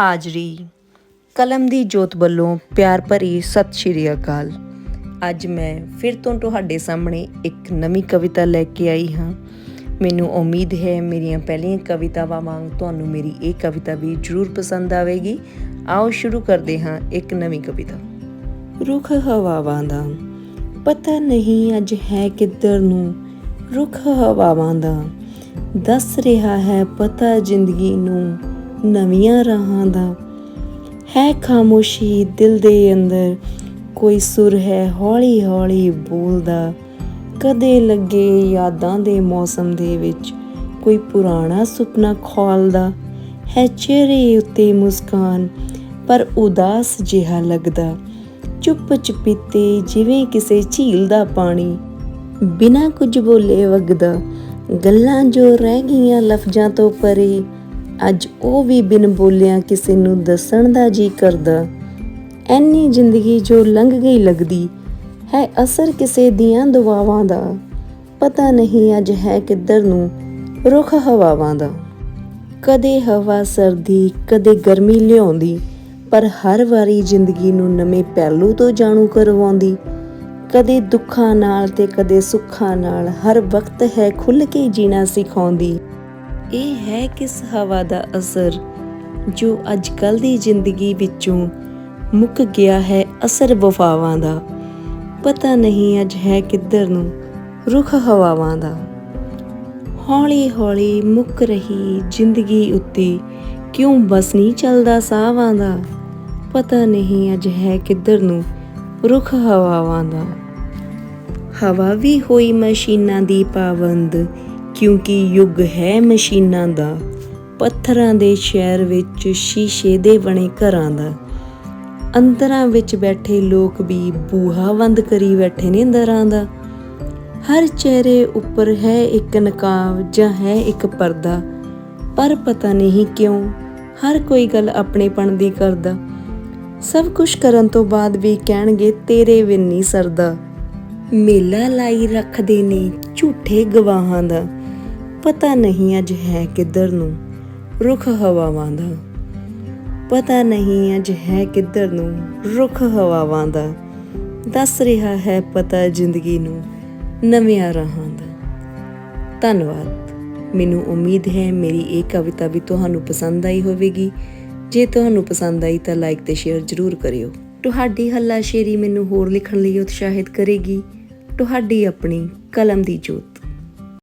ਹਾਜ਼ਰੀ। ਕਲਮ ਦੀ ਜੋਤ ਵੱਲੋਂ ਪਿਆਰ ਭਰੀ ਸਤਿ ਸ਼੍ਰੀ ਅਕਾਲ। ਅੱਜ ਮੈਂ ਫਿਰ ਤੋਂ ਤੁਹਾਡੇ ਸਾਹਮਣੇ ਇੱਕ ਨਵੀਂ ਕਵਿਤਾ ਲੈ ਕੇ ਆਈ ਹਾਂ। ਮੈਨੂੰ ਉਮੀਦ ਹੈ ਮੇਰੀਆਂ ਪਹਿਲੀਆਂ ਕਵਿਤਾਵਾਂ ਵਾਂਗ ਤੁਹਾਨੂੰ ਮੇਰੀ ਇਹ ਕਵਿਤਾ ਵੀ ਜ਼ਰੂਰ ਪਸੰਦ ਆਵੇਗੀ। ਆਓ ਸ਼ੁਰੂ ਕਰਦੇ ਹਾਂ ਇੱਕ ਨਵੀਂ ਕਵਿਤਾ। ਰੁੱਖ ਹਵਾਵਾਂ ਦਾ ਪਤਾ ਨਹੀਂ ਅੱਜ ਹੈ ਕਿੱਧਰ ਨੂੰ। ਰੁੱਖ ਹਵਾਵਾਂ ਦਾ ਦੱਸ ਰਿਹਾ ਹੈ ਪਤਾ ਜ਼ਿੰਦਗੀ ਨੂੰ। ਨਵੀਆਂ ਰਾਹਾਂ ਦਾ। ਹੈ ਖਾਮੋਸ਼ੀ ਦਿਲ ਦੇ ਅੰਦਰ, ਕੋਈ ਸੁਰ ਹੈ ਹੌਲੀ ਹੌਲੀ ਬੋਲਦਾ। ਕਦੇ ਲੱਗੇ ਯਾਦਾਂ ਦੇ ਮੌਸਮ ਦੇ ਵਿੱਚ, ਕੋਈ ਪੁਰਾਣਾ ਸੁਪਨਾ ਖੋਲਦਾ। ਹੈ ਚਿਹਰੇ ਉੱਤੇ ਮੁਸਕਾਨ, ਪਰ ਉਦਾਸ ਜਿਹਾ ਲੱਗਦਾ। ਚੁੱਪ ਚੁਪੀਤੇ ਜਿਵੇਂ ਕਿਸੇ ਝੀਲ ਦਾ ਪਾਣੀ। ਬਿਨਾਂ ਕੁਝ ਬੋਲੇ ਵਗਦਾ, ਗੱਲਾਂ ਜੋ ਰਹਿ ਗਈਆਂ ਲਫ਼ਜ਼ਾਂ ਤੋਂ ਪਰੇ। ਅੱਜ ਉਹ ਵੀ ਬਿਨ ਬੋਲਿਆਂ ਕਿਸੇ ਨੂੰ ਦੱਸਣ ਦਾ ਜੀ ਕਰਦਾ। ਐਨੀ ਜ਼ਿੰਦਗੀ ਜੋ ਲੰਘ ਗਈ ਲੱਗਦੀ ਹੈ ਅਸਰ ਕਿਸੇ ਦੀਆਂ ਦੁਆਵਾਂ ਦਾ। ਪਤਾ ਨਹੀਂ ਅੱਜ ਹੈ ਕਿੱਧਰ ਨੂੰ ਰੁੱਖ ਹਵਾਵਾਂ ਦਾ। ਕਦੇ ਹਵਾ ਸਰਦੀ, ਕਦੇ ਗਰਮੀ ਲਿਆਉਂਦੀ, ਪਰ ਹਰ ਵਾਰੀ ਜ਼ਿੰਦਗੀ ਨੂੰ ਨਵੇਂ ਪਹਿਲੂ ਤੋਂ ਜਾਣੂ ਕਰਵਾਉਂਦੀ। ਕਦੇ ਦੁੱਖਾਂ ਨਾਲ ਤੇ ਕਦੇ ਸੁੱਖਾਂ ਨਾਲ ਹਰ ਵਕਤ ਹੈ ਖੁੱਲ ਕੇ ਜੀਣਾ ਸਿਖਾਉਂਦੀ। ਇਹ ਹੈ ਕਿਸ ਹਵਾ ਦਾ ਅਸਰ, ਜੋ ਅੱਜ ਕੱਲ ਦੀ ਜ਼ਿੰਦਗੀ ਵਿੱਚੋਂ ਮੁੱਕ ਗਿਆ ਹੈ ਅਸਰ ਵਫਾਵਾਂ ਦਾ। ਪਤਾ ਨਹੀਂ ਅੱਜ ਹੈ ਕਿੱਧਰ ਨੂੰ, ਰੁੱਖ ਹਵਾਵਾਂ ਦਾ। ਹੌਲੀ ਹੌਲੀ ਮੁੱਕ ਰਹੀ ਜ਼ਿੰਦਗੀ ਉੱਤੇ ਕਿਉਂ ਬਸ ਨਹੀਂ ਚੱਲਦਾ ਸਾਹਾਂ ਦਾ? ਪਤਾ ਨਹੀਂ ਅੱਜ ਹੈ ਕਿੱਧਰ ਨੂੰ, ਰੁੱਖ ਹਵਾਵਾਂ ਦਾ। ਹਵਾ ਵੀ ਹੋਈ ਮਸ਼ੀਨਾਂ ਦੀ ਪਾਬੰਦ ਕਿਉਂਕਿ ਯੁੱਗ ਹੈ ਮਸ਼ੀਨਾਂ ਦਾ, ਪੱਥਰਾਂ ਦੇ ਸ਼ਹਿਰ ਵਿੱਚ ਸ਼ੀਸ਼ੇ ਦੇ ਬਣੇ ਘਰਾਂ ਦਾ। ਅੰਦਰਾਂ ਵਿੱਚ ਬੈਠੇ ਲੋਕ ਵੀ ਬੂਹਾ ਬੰਦ ਕਰੀ ਬੈਠੇ ਨੇ ਦਰਾਂ ਦਾ। ਹਰ ਚਿਹਰੇ ਉੱਪਰ ਹੈ ਇੱਕ ਨਕਾਬ ਜਾਂ ਹੈ ਇੱਕ ਪਰਦਾ, ਪਰ ਪਤਾ ਨਹੀਂ ਕਿਉਂ ਹਰ ਕੋਈ ਗੱਲ ਆਪਣੇਪਣ ਦੀ ਕਰਦਾ। ਸਭ ਕੁਝ ਕਰਨ ਤੋਂ ਬਾਅਦ ਵੀ ਕਹਿਣਗੇ, ਤੇਰੇ ਬਿਨ ਨਹੀਂ ਸਰਦਾ। ਮੇਲਾ ਲਾਈ ਰੱਖਦੇ ਨੇ ਝੂਠੇ ਗਵਾਹਾਂ ਦਾ। ਪਤਾ ਨਹੀਂ ਅੱਜ ਹੈ ਕਿੱਧਰ ਨੂੰ ਰੁੱਖ ਹਵਾਵਾਂ ਦਾ। ਪਤਾ ਨਹੀਂ ਅੱਜ ਹੈ ਕਿੱਧਰ ਨੂੰ ਰੁੱਖ ਹਵਾਵਾਂ ਦਾ। ਦੱਸ ਰਿਹਾ ਹੈ ਪਤਾ ਜ਼ਿੰਦਗੀ ਨੂੰ ਨਵੀਆਂ ਰਾਹਾਂ ਦਾ। ਧੰਨਵਾਦ। ਮੈਨੂੰ ਉਮੀਦ ਹੈ ਮੇਰੀ ਇਹ ਕਵਿਤਾ ਵੀ ਤੁਹਾਨੂੰ ਪਸੰਦ ਆਈ ਹੋਵੇਗੀ। ਜੇ ਤੁਹਾਨੂੰ ਪਸੰਦ ਆਈ ਤਾਂ ਲਾਈਕ ਤੇ ਸ਼ੇਅਰ ਜ਼ਰੂਰ ਕਰਿਓ। ਤੁਹਾਡੀ ਹੱਲਾਸ਼ੇਰੀ ਮੈਨੂੰ ਹੋਰ ਲਿਖਣ ਲਈ ਉਤਸ਼ਾਹਿਤ ਕਰੇਗੀ। ਤੁਹਾਡੀ ਆਪਣੀ ਕਲਮ ਦੀ ਜੋਤ।